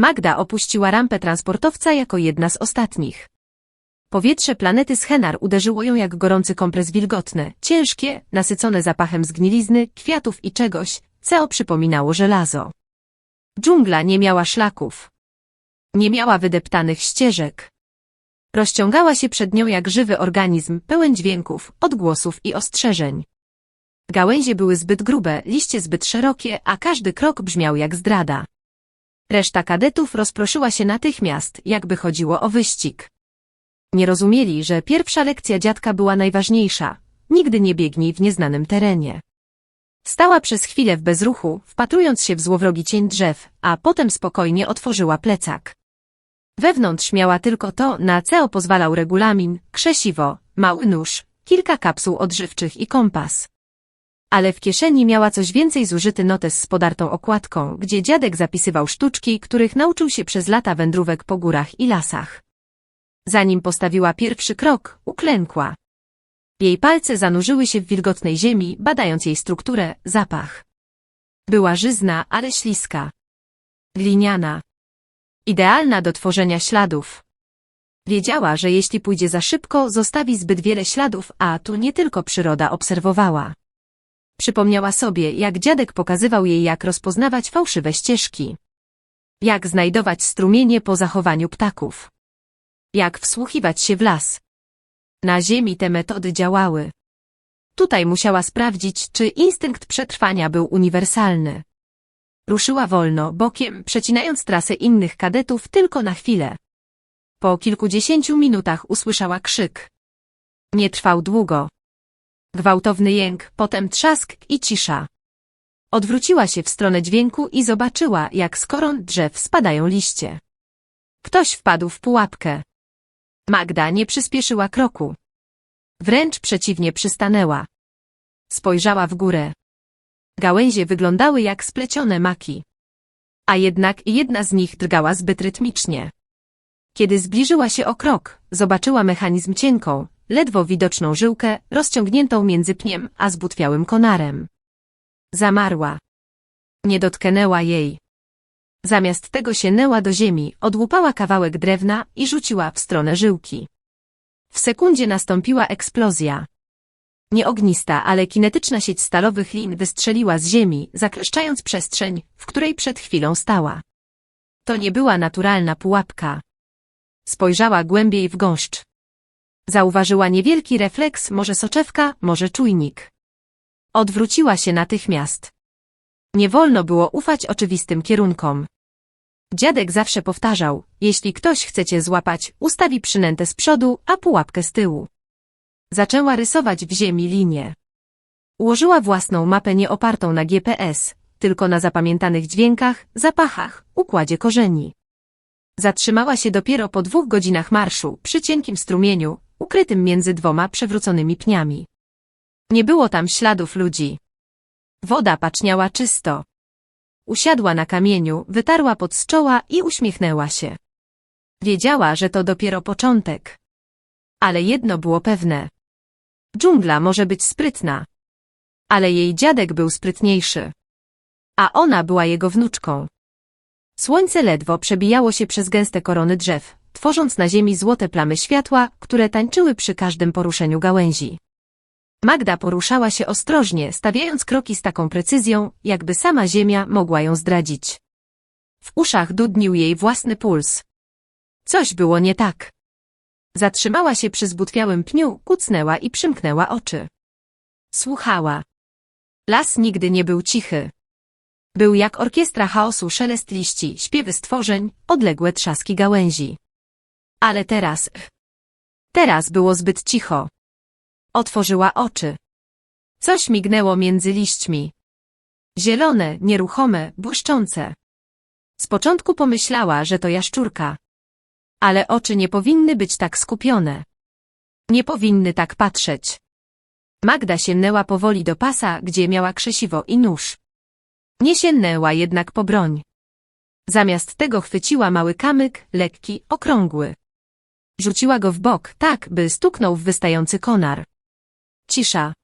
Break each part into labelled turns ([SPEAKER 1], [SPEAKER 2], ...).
[SPEAKER 1] Magda opuściła rampę transportowca jako jedna z ostatnich. Powietrze planety Schenar uderzyło ją jak gorący kompres wilgotne, ciężkie, nasycone zapachem zgnilizny, kwiatów i czegoś, co przypominało żelazo. Dżungla nie miała szlaków. Nie miała wydeptanych ścieżek. Rozciągała się przed nią jak żywy organizm, pełen dźwięków, odgłosów i ostrzeżeń. Gałęzie były zbyt grube, liście zbyt szerokie, a każdy krok brzmiał jak zdrada. Reszta kadetów rozproszyła się natychmiast, jakby chodziło o wyścig. Nie rozumieli, że pierwsza lekcja dziadka była najważniejsza. Nigdy nie biegnij w nieznanym terenie. Stała przez chwilę w bezruchu, wpatrując się w złowrogi cień drzew, a potem spokojnie otworzyła plecak. Wewnątrz miała tylko to, na co pozwalał regulamin, krzesiwo, mały nóż, kilka kapsuł odżywczych i kompas. Ale w kieszeni miała coś więcej zużyty notes z podartą okładką, gdzie dziadek zapisywał sztuczki, których nauczył się przez lata wędrówek po górach i lasach. Zanim postawiła pierwszy krok, uklękła. Jej palce zanurzyły się w wilgotnej ziemi, badając jej strukturę, zapach. Była żyzna, ale śliska. Gliniana. Idealna do tworzenia śladów. Wiedziała, że jeśli pójdzie za szybko, zostawi zbyt wiele śladów, a tu nie tylko przyroda obserwowała. Przypomniała sobie, jak dziadek pokazywał jej, jak rozpoznawać fałszywe ścieżki. Jak znajdować strumienie po zachowaniu ptaków. Jak wsłuchiwać się w las. Na ziemi te metody działały. Tutaj musiała sprawdzić, czy instynkt przetrwania był uniwersalny. Ruszyła wolno, bokiem, przecinając trasę innych kadetów tylko na chwilę. Po kilkudziesięciu minutach usłyszała krzyk. Nie trwał długo. Gwałtowny jęk, potem trzask i cisza. Odwróciła się w stronę dźwięku i zobaczyła, jak z koron drzew spadają liście. Ktoś wpadł w pułapkę. Magda nie przyspieszyła kroku. Wręcz przeciwnie przystanęła. Spojrzała w górę. Gałęzie wyglądały jak splecione maki. A jednak jedna z nich drgała zbyt rytmicznie. Kiedy zbliżyła się o krok, zobaczyła mechanizm cienką, ledwo widoczną żyłkę, rozciągniętą między pniem a zbutwiałym konarem. Zamarła. Nie dotknęła jej. Zamiast tego sięgnęła do ziemi, odłupała kawałek drewna i rzuciła w stronę żyłki. W sekundzie nastąpiła eksplozja. Nie ognista, ale kinetyczna sieć stalowych lin wystrzeliła z ziemi, zakleszczając przestrzeń, w której przed chwilą stała. To nie była naturalna pułapka. Spojrzała głębiej w gąszcz. Zauważyła niewielki refleks, może soczewka, może czujnik. Odwróciła się natychmiast. Nie wolno było ufać oczywistym kierunkom. Dziadek zawsze powtarzał, jeśli ktoś chce cię złapać, ustawi przynętę z przodu, a pułapkę z tyłu. Zaczęła rysować w ziemi linię. Ułożyła własną mapę nie opartą na GPS, tylko na zapamiętanych dźwiękach, zapachach, układzie korzeni. Zatrzymała się dopiero po dwóch godzinach marszu, przy cienkim strumieniu, ukrytym między dwoma przewróconymi pniami. Nie było tam śladów ludzi. Woda paczniała czysto. Usiadła na kamieniu, wytarła pod z czoła i uśmiechnęła się. Wiedziała, że to dopiero początek. Ale jedno było pewne. Dżungla może być sprytna. Ale jej dziadek był sprytniejszy. A ona była jego wnuczką. Słońce ledwo przebijało się przez gęste korony drzew, tworząc na ziemi złote plamy światła, które tańczyły przy każdym poruszeniu gałęzi. Magda poruszała się ostrożnie, stawiając kroki z taką precyzją, jakby sama ziemia mogła ją zdradzić. W uszach dudnił jej własny puls. Coś było nie tak. Zatrzymała się przy zbutwiałym pniu, kucnęła i przymknęła oczy. Słuchała. Las nigdy nie był cichy. Był jak orkiestra chaosu szelest liści, śpiewy stworzeń, odległe trzaski gałęzi. Ale teraz... Teraz było zbyt cicho. Otworzyła oczy. Coś mignęło między liśćmi. Zielone, nieruchome, błyszczące. Z początku pomyślała, że to jaszczurka. Ale oczy nie powinny być tak skupione. Nie powinny tak patrzeć. Magda sięgnęła powoli do pasa, gdzie miała krzesiwo i nóż. Nie sięgnęła jednak po broń. Zamiast tego chwyciła mały kamyk, lekki, okrągły. Rzuciła go w bok, tak, by stuknął w wystający konar. Cisza.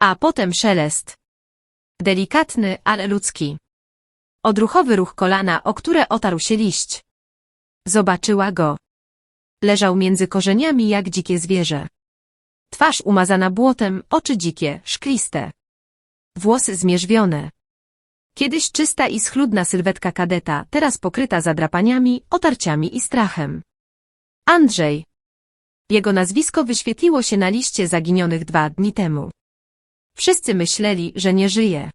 [SPEAKER 1] A potem szelest. Delikatny, ale ludzki. Odruchowy ruch kolana, o które otarł się liść. Zobaczyła go. Leżał między korzeniami jak dzikie zwierzę. Twarz umazana błotem, oczy dzikie, szkliste. Włosy zmierzwione. Kiedyś czysta i schludna sylwetka kadeta, teraz pokryta zadrapaniami, otarciami i strachem. Andrzej. Jego nazwisko wyświetliło się na liście zaginionych dwa dni temu. Wszyscy myśleli, że nie żyje.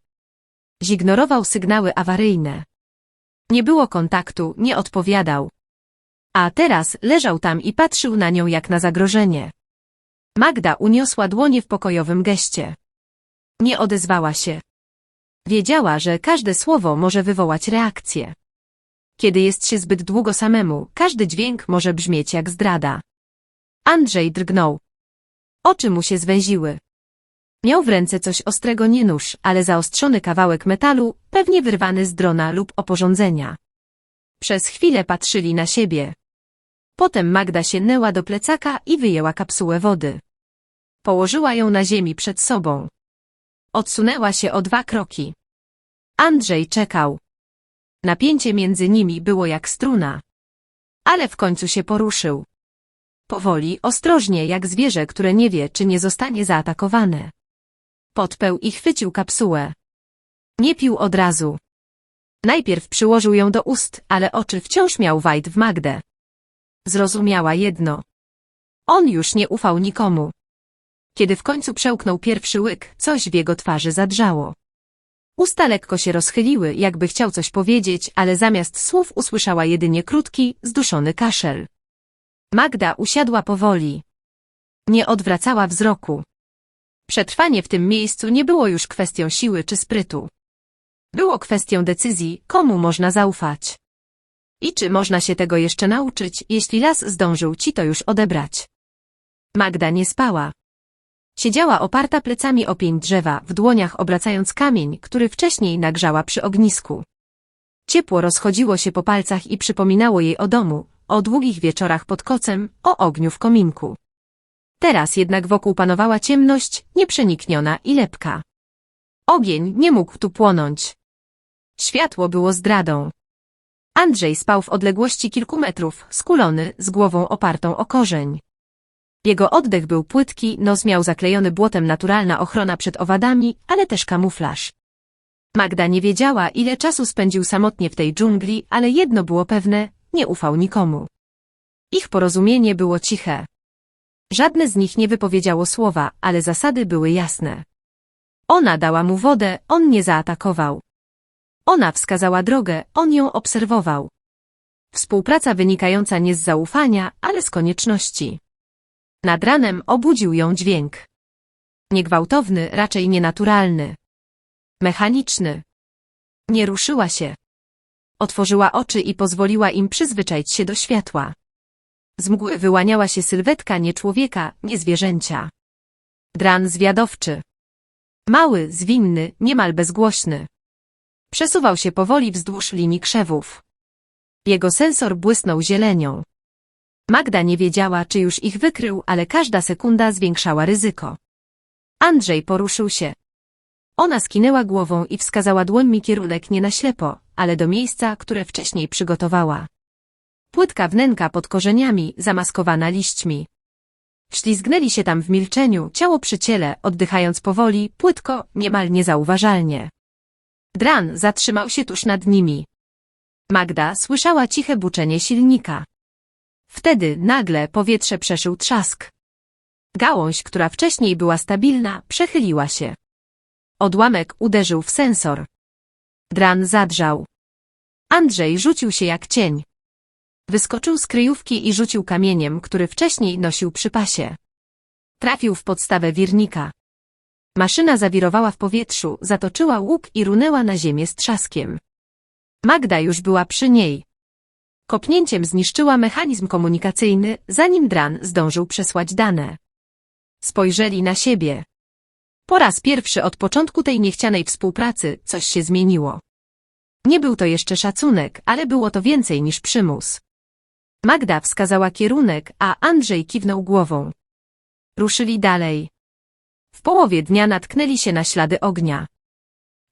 [SPEAKER 1] Zignorował sygnały awaryjne. Nie było kontaktu, nie odpowiadał. A teraz leżał tam i patrzył na nią jak na zagrożenie. Magda uniosła dłonie w pokojowym geście. Nie odezwała się. Wiedziała, że każde słowo może wywołać reakcję. Kiedy jest się zbyt długo samemu, każdy dźwięk może brzmieć jak zdrada. Andrzej drgnął. Oczy mu się zwęziły. Miał w ręce coś ostrego nie nóż, ale zaostrzony kawałek metalu, pewnie wyrwany z drona lub oporządzenia. Przez chwilę patrzyli na siebie. Potem Magda sięgnęła do plecaka i wyjęła kapsułę wody. Położyła ją na ziemi przed sobą. Odsunęła się o dwa kroki. Andrzej czekał. Napięcie między nimi było jak struna. Ale w końcu się poruszył. Powoli, ostrożnie, jak zwierzę, które nie wie, czy nie zostanie zaatakowane. Podpeł i chwycił kapsułę. Nie pił od razu. Najpierw przyłożył ją do ust, ale oczy wciąż miał Wajt w Magdę. Zrozumiała jedno. On już nie ufał nikomu. Kiedy w końcu przełknął pierwszy łyk, coś w jego twarzy zadrżało. Usta lekko się rozchyliły, jakby chciał coś powiedzieć, ale zamiast słów usłyszała jedynie krótki, zduszony kaszel. Magda usiadła powoli. Nie odwracała wzroku. Przetrwanie w tym miejscu nie było już kwestią siły czy sprytu. Było kwestią decyzji, komu można zaufać. I czy można się tego jeszcze nauczyć, jeśli las zdążył ci to już odebrać. Magda nie spała. Siedziała oparta plecami o pień drzewa, w dłoniach obracając kamień, który wcześniej nagrzała przy ognisku. Ciepło rozchodziło się po palcach i przypominało jej o domu, o długich wieczorach pod kocem, o ogniu w kominku. Teraz jednak wokół panowała ciemność, nieprzenikniona i lepka. Ogień nie mógł tu płonąć. Światło było zdradą. Andrzej spał w odległości kilku metrów, skulony, z głową opartą o korzeń. Jego oddech był płytki, nos miał zaklejony błotem naturalna ochrona przed owadami, ale też kamuflaż. Magda nie wiedziała, ile czasu spędził samotnie w tej dżungli, ale jedno było pewne, nie ufał nikomu. Ich porozumienie było ciche. Żadne z nich nie wypowiedziało słowa, ale zasady były jasne. Ona dała mu wodę, on nie zaatakował. Ona wskazała drogę, on ją obserwował. Współpraca wynikająca nie z zaufania, ale z konieczności. Nad ranem obudził ją dźwięk. Niegwałtowny, raczej nienaturalny. Mechaniczny. Nie ruszyła się. Otworzyła oczy i pozwoliła im przyzwyczaić się do światła. Z mgły wyłaniała się sylwetka nie człowieka, nie zwierzęcia. Dran zwiadowczy. Mały, zwinny, niemal bezgłośny. Przesuwał się powoli wzdłuż linii krzewów. Jego sensor błysnął zielenią. Magda nie wiedziała, czy już ich wykrył, ale każda sekunda zwiększała ryzyko. Andrzej poruszył się. Ona skinęła głową i wskazała dłońmi kierunek nie na ślepo, ale do miejsca, które wcześniej przygotowała. Płytka wnęka pod korzeniami, zamaskowana liśćmi. Ślizgnęli się tam w milczeniu, ciało przy ciele, oddychając powoli, płytko, niemal niezauważalnie. Dran zatrzymał się tuż nad nimi. Magda słyszała ciche buczenie silnika. Wtedy nagle powietrze przeszył trzask. Gałąź, która wcześniej była stabilna, przechyliła się. Odłamek uderzył w sensor. Dran zadrżał. Andrzej rzucił się jak cień. Wyskoczył z kryjówki i rzucił kamieniem, który wcześniej nosił przy pasie. Trafił w podstawę wirnika. Maszyna zawirowała w powietrzu, zatoczyła łuk i runęła na ziemię z trzaskiem. Magda już była przy niej. Kopnięciem zniszczyła mechanizm komunikacyjny, zanim Dran zdążył przesłać dane. Spojrzeli na siebie. Po raz pierwszy od początku tej niechcianej współpracy coś się zmieniło. Nie był to jeszcze szacunek, ale było to więcej niż przymus. Magda wskazała kierunek, a Andrzej kiwnął głową. Ruszyli dalej. W połowie dnia natknęli się na ślady ognia.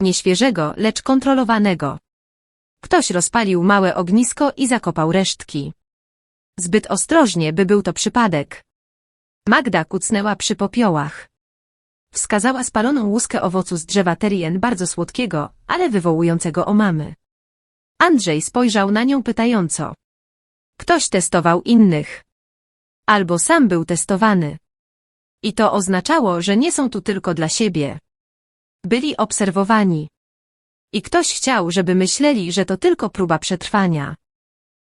[SPEAKER 1] Nieświeżego, lecz kontrolowanego. Ktoś rozpalił małe ognisko i zakopał resztki. Zbyt ostrożnie, by był to przypadek. Magda kucnęła przy popiołach. Wskazała spaloną łuskę owocu z drzewa terien bardzo słodkiego, ale wywołującego omamy. Andrzej spojrzał na nią pytająco. Ktoś testował innych. Albo sam był testowany. I to oznaczało, że nie są tu tylko dla siebie. Byli obserwowani. I ktoś chciał, żeby myśleli, że to tylko próba przetrwania.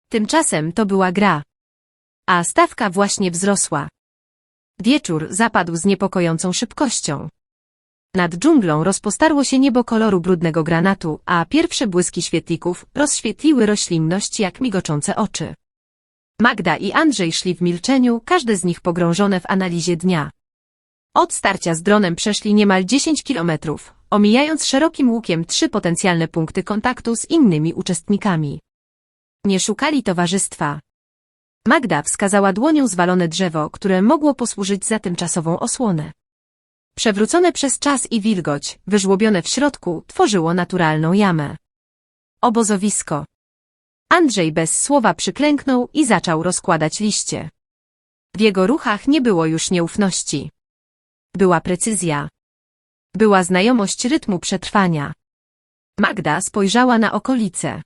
[SPEAKER 1] Tymczasem to była gra. A stawka właśnie wzrosła. Wieczór zapadł z niepokojącą szybkością. Nad dżunglą rozpostarło się niebo koloru brudnego granatu, a pierwsze błyski świetlików rozświetliły roślinność jak migoczące oczy. Magda i Andrzej szli w milczeniu, każde z nich pogrążone w analizie dnia. Od starcia z dronem przeszli niemal 10 kilometrów, omijając szerokim łukiem trzy potencjalne punkty kontaktu z innymi uczestnikami. Nie szukali towarzystwa. Magda wskazała dłonią zwalone drzewo, które mogło posłużyć za tymczasową osłonę. Przewrócone przez czas i wilgoć, wyżłobione w środku, tworzyło naturalną jamę. Obozowisko. Andrzej bez słowa przyklęknął i zaczął rozkładać liście. W jego ruchach nie było już nieufności. Była precyzja. Była znajomość rytmu przetrwania. Magda spojrzała na okolice.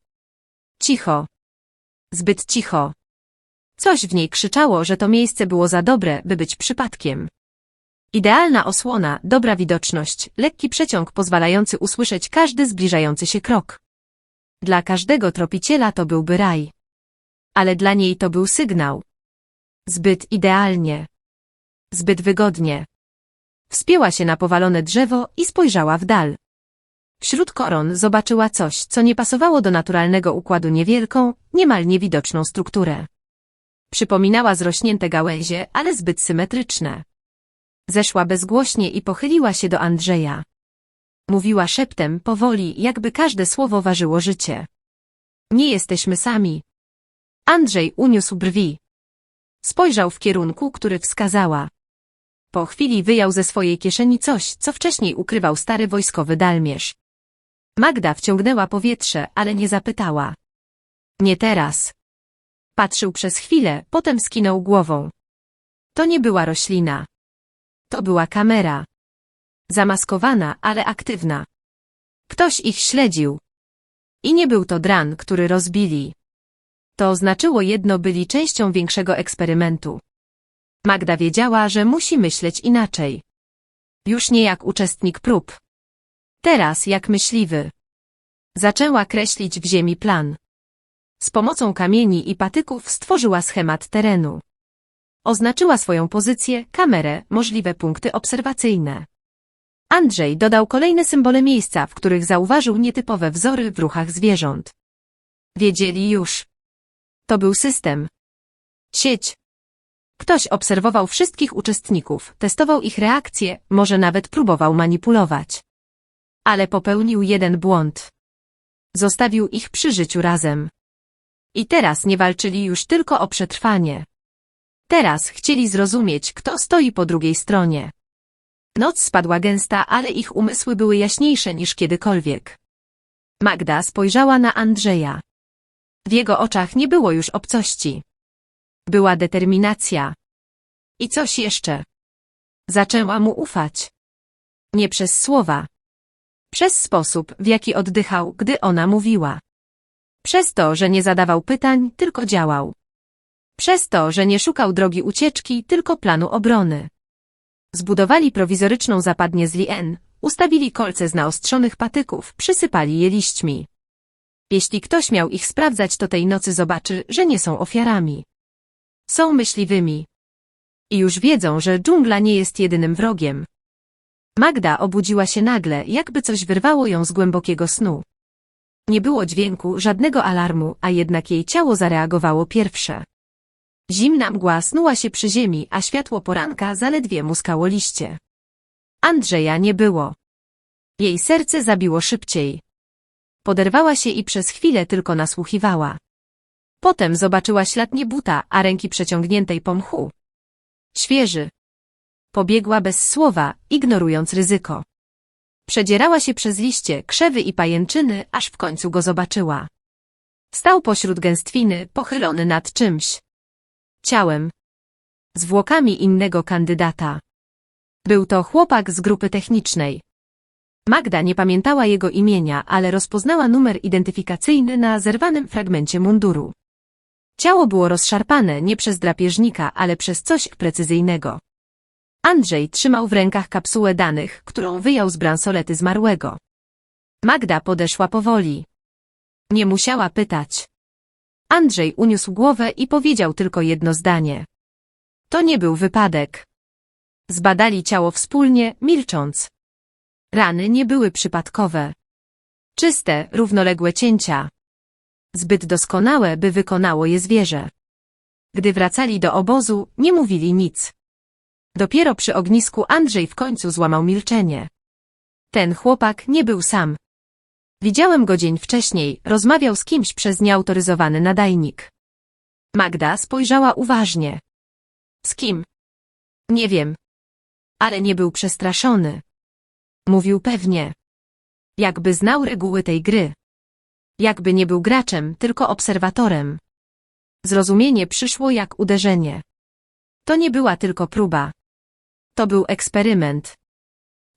[SPEAKER 1] Cicho. Zbyt cicho. Coś w niej krzyczało, że to miejsce było za dobre, by być przypadkiem. Idealna osłona, dobra widoczność, lekki przeciąg pozwalający usłyszeć każdy zbliżający się krok. Dla każdego tropiciela to byłby raj. Ale dla niej to był sygnał. Zbyt idealnie. Zbyt wygodnie. Wspięła się na powalone drzewo i spojrzała w dal. Wśród koron zobaczyła coś, co nie pasowało do naturalnego układu niewielką, niemal niewidoczną strukturę. Przypominała zrośnięte gałęzie, ale zbyt symetryczne. Zeszła bezgłośnie i pochyliła się do Andrzeja. Mówiła szeptem, powoli, jakby każde słowo ważyło życie. Nie jesteśmy sami. Andrzej uniósł brwi. Spojrzał w kierunku, który wskazała. Po chwili wyjął ze swojej kieszeni coś, co wcześniej ukrywał stary wojskowy dalmierz. Magda wciągnęła powietrze, ale nie zapytała. Nie teraz. Patrzył przez chwilę, potem skinął głową. To nie była roślina. To była kamera. Zamaskowana, ale aktywna. Ktoś ich śledził. I nie był to dran, który rozbili. To znaczyło jedno byli częścią większego eksperymentu. Magda wiedziała, że musi myśleć inaczej. Już nie jak uczestnik prób. Teraz jak myśliwy. Zaczęła kreślić w ziemi plan. Z pomocą kamieni i patyków stworzyła schemat terenu. Oznaczyła swoją pozycję, kamerę, możliwe punkty obserwacyjne. Andrzej dodał kolejne symbole miejsca, w których zauważył nietypowe wzory w ruchach zwierząt. Wiedzieli już. To był system. Sieć. Ktoś obserwował wszystkich uczestników, testował ich reakcje, może nawet próbował manipulować. Ale popełnił jeden błąd. Zostawił ich przy życiu razem. I teraz nie walczyli już tylko o przetrwanie. Teraz chcieli zrozumieć, kto stoi po drugiej stronie. Noc spadła gęsta, ale ich umysły były jaśniejsze niż kiedykolwiek. Magda spojrzała na Andrzeja. W jego oczach nie było już obcości. Była determinacja. I coś jeszcze. Zaczęła mu ufać. Nie przez słowa. Przez sposób, w jaki oddychał, gdy ona mówiła. Przez to, że nie zadawał pytań, tylko działał. Przez to, że nie szukał drogi ucieczki, tylko planu obrony. Zbudowali prowizoryczną zapadnię z lien, ustawili kolce z naostrzonych patyków, przysypali je liśćmi. Jeśli ktoś miał ich sprawdzać, to tej nocy zobaczy, że nie są ofiarami. Są myśliwymi. I już wiedzą, że dżungla nie jest jedynym wrogiem. Magda obudziła się nagle, jakby coś wyrwało ją z głębokiego snu. Nie było dźwięku, żadnego alarmu, a jednak jej ciało zareagowało pierwsze. Zimna mgła snuła się przy ziemi, a światło poranka zaledwie muskało liście. Andrzeja nie było. Jej serce zabiło szybciej. Poderwała się i przez chwilę tylko nasłuchiwała. Potem zobaczyła ślad nie buta, a ręki przeciągniętej po mchu. Świeży. Pobiegła bez słowa, ignorując ryzyko. Przedzierała się przez liście, krzewy i pajęczyny, aż w końcu go zobaczyła. Stał pośród gęstwiny, pochylony nad czymś. Ciałem. Zwłokami innego kandydata. Był to chłopak z grupy technicznej. Magda nie pamiętała jego imienia, ale rozpoznała numer identyfikacyjny na zerwanym fragmencie munduru. Ciało było rozszarpane nie przez drapieżnika, ale przez coś precyzyjnego. Andrzej trzymał w rękach kapsułę danych, którą wyjął z bransolety zmarłego. Magda podeszła powoli. Nie musiała pytać. Andrzej uniósł głowę i powiedział tylko jedno zdanie. To nie był wypadek. Zbadali ciało wspólnie, milcząc. Rany nie były przypadkowe. Czyste, równoległe cięcia. Zbyt doskonałe, by wykonało je zwierzę. Gdy wracali do obozu, nie mówili nic. Dopiero przy ognisku Andrzej w końcu złamał milczenie. Ten chłopak nie był sam. Widziałem go dzień wcześniej, rozmawiał z kimś przez nieautoryzowany nadajnik. Magda spojrzała uważnie. Z kim? Nie wiem. Ale nie był przestraszony. Mówił pewnie. Jakby znał reguły tej gry. Jakby nie był graczem, tylko obserwatorem. Zrozumienie przyszło jak uderzenie. To nie była tylko próba. To był eksperyment.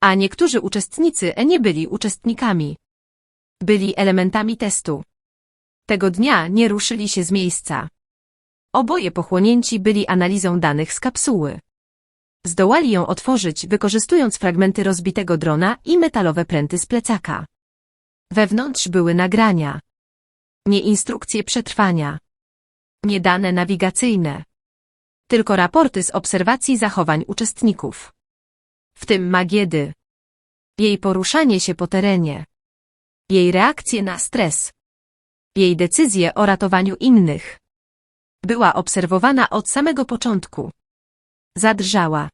[SPEAKER 1] A niektórzy uczestnicy nie byli uczestnikami. Byli elementami testu. Tego dnia nie ruszyli się z miejsca. Oboje pochłonięci byli analizą danych z kapsuły. Zdołali ją otworzyć, wykorzystując fragmenty rozbitego drona i metalowe pręty z plecaka. Wewnątrz były nagrania. Nie instrukcje przetrwania. Nie dane nawigacyjne. Tylko raporty z obserwacji zachowań uczestników. W tym Magiedy. Jej poruszanie się po terenie. Jej reakcje na stres. Jej decyzje o ratowaniu innych. Była obserwowana od samego początku. Zadrżała.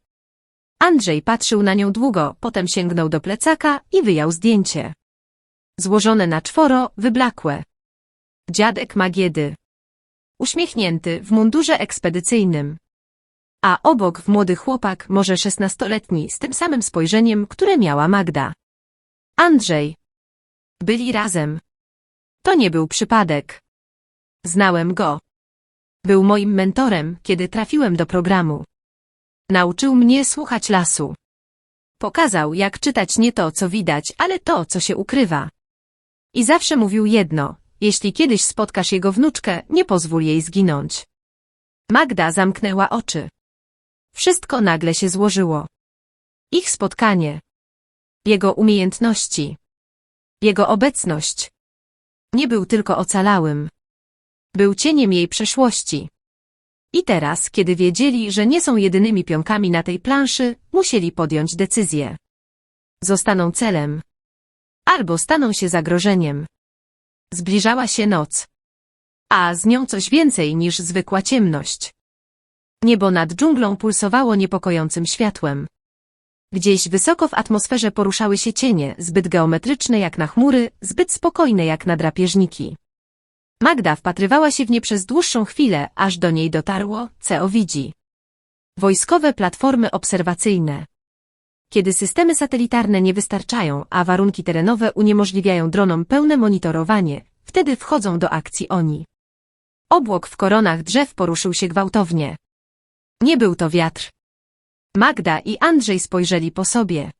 [SPEAKER 1] Andrzej patrzył na nią długo, potem sięgnął do plecaka i wyjął zdjęcie. Złożone na czworo, wyblakłe. Dziadek Magiedy. Uśmiechnięty, w mundurze ekspedycyjnym. A obok w młody chłopak, może szesnastoletni, z tym samym spojrzeniem, które miała Magda. Andrzej. Byli razem. To nie był przypadek. Znałem go. Był moim mentorem, kiedy trafiłem do programu. Nauczył mnie słuchać lasu. Pokazał, jak czytać nie to, co widać, ale to, co się ukrywa. I zawsze mówił jedno, jeśli kiedyś spotkasz jego wnuczkę, nie pozwól jej zginąć. Magda zamknęła oczy. Wszystko nagle się złożyło. Ich spotkanie. Jego umiejętności. Jego obecność. Nie był tylko ocalałym. Był cieniem jej przeszłości. I teraz, kiedy wiedzieli, że nie są jedynymi pionkami na tej planszy, musieli podjąć decyzję. Zostaną celem. Albo staną się zagrożeniem. Zbliżała się noc. A z nią coś więcej niż zwykła ciemność. Niebo nad dżunglą pulsowało niepokojącym światłem. Gdzieś wysoko w atmosferze poruszały się cienie, zbyt geometryczne jak na chmury, zbyt spokojne jak na drapieżniki. Magda wpatrywała się w nie przez dłuższą chwilę, aż do niej dotarło, co widzi. Wojskowe platformy obserwacyjne. Kiedy systemy satelitarne nie wystarczają, a warunki terenowe uniemożliwiają dronom pełne monitorowanie, wtedy wchodzą do akcji oni. Obłok w koronach drzew poruszył się gwałtownie. Nie był to wiatr. Magda i Andrzej spojrzeli po sobie.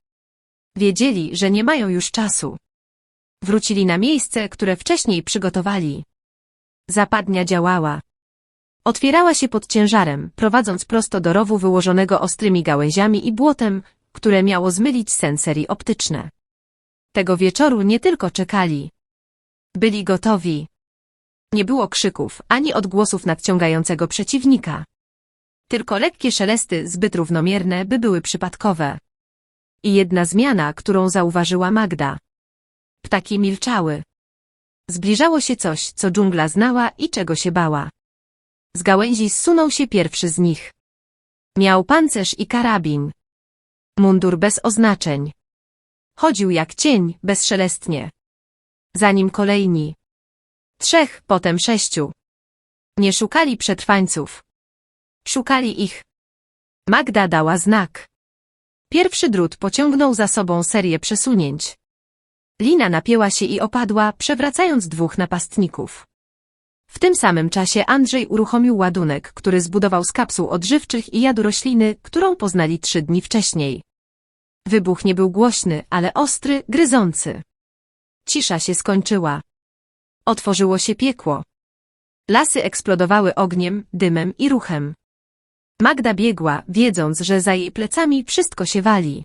[SPEAKER 1] Wiedzieli, że nie mają już czasu. Wrócili na miejsce, które wcześniej przygotowali. Zapadnia działała. Otwierała się pod ciężarem, prowadząc prosto do rowu wyłożonego ostrymi gałęziami i błotem, które miało zmylić sensery optyczne. Tego wieczoru nie tylko czekali. Byli gotowi. Nie było krzyków, ani odgłosów nadciągającego przeciwnika. Tylko lekkie szelesty, zbyt równomierne, by były przypadkowe. I jedna zmiana, którą zauważyła Magda. Ptaki milczały. Zbliżało się coś, co dżungla znała i czego się bała. Z gałęzi zsunął się pierwszy z nich. Miał pancerz i karabin. Mundur bez oznaczeń. Chodził jak cień, bezszelestnie. Za nim kolejni. Trzech, potem sześciu. Nie szukali przetrwańców. Szukali ich. Magda dała znak. Pierwszy drut pociągnął za sobą serię przesunięć. Lina napięła się i opadła, przewracając dwóch napastników. W tym samym czasie Andrzej uruchomił ładunek, który zbudował z kapsuł odżywczych i jadu rośliny, którą poznali trzy dni wcześniej. Wybuch nie był głośny, ale ostry, gryzący. Cisza się skończyła. Otworzyło się piekło. Lasy eksplodowały ogniem, dymem i ruchem. Magda biegła, wiedząc, że za jej plecami wszystko się wali.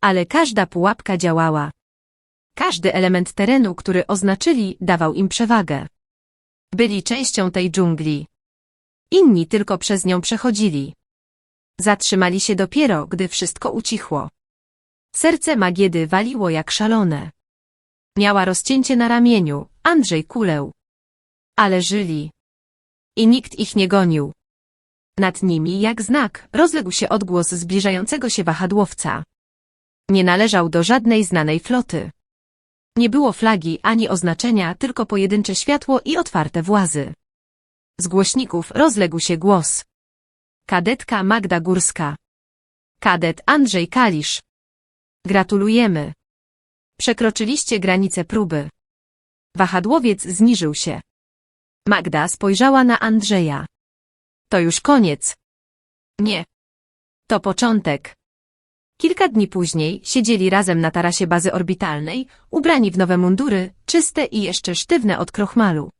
[SPEAKER 1] Ale każda pułapka działała. Każdy element terenu, który oznaczyli, dawał im przewagę. Byli częścią tej dżungli. Inni tylko przez nią przechodzili. Zatrzymali się dopiero, gdy wszystko ucichło. Serce Magiedy waliło jak szalone. Miała rozcięcie na ramieniu, Andrzej kulał. Ale żyli. I nikt ich nie gonił. Nad nimi, jak znak, rozległ się odgłos zbliżającego się wahadłowca. Nie należał do żadnej znanej floty. Nie było flagi ani oznaczenia, tylko pojedyncze światło i otwarte włazy. Z głośników rozległ się głos. Kadetka Magda Górska. Kadet Andrzej Kalisz. Gratulujemy. Przekroczyliście granicę próby. Wahadłowiec zniżył się. Magda spojrzała na Andrzeja. To już koniec. Nie. To początek. Kilka dni później siedzieli razem na tarasie bazy orbitalnej, ubrani w nowe mundury, czyste i jeszcze sztywne od krochmalu.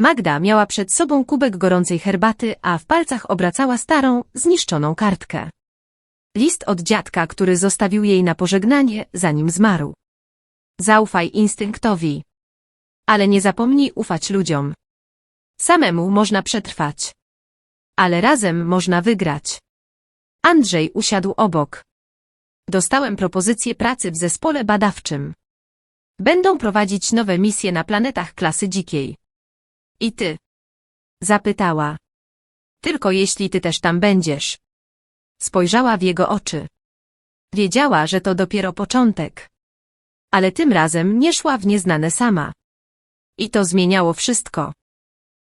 [SPEAKER 1] Magda miała przed sobą kubek gorącej herbaty, a w palcach obracała starą, zniszczoną kartkę. List od dziadka, który zostawił jej na pożegnanie, zanim zmarł. Zaufaj instynktowi. Ale nie zapomnij ufać ludziom. Samemu można przetrwać. Ale razem można wygrać. Andrzej usiadł obok. Dostałem propozycję pracy w zespole badawczym. Będą prowadzić nowe misje na planetach klasy dzikiej. I ty? Zapytała. Tylko jeśli ty też tam będziesz. Spojrzała w jego oczy. Wiedziała, że to dopiero początek. Ale tym razem nie szła w nieznane sama. I to zmieniało wszystko.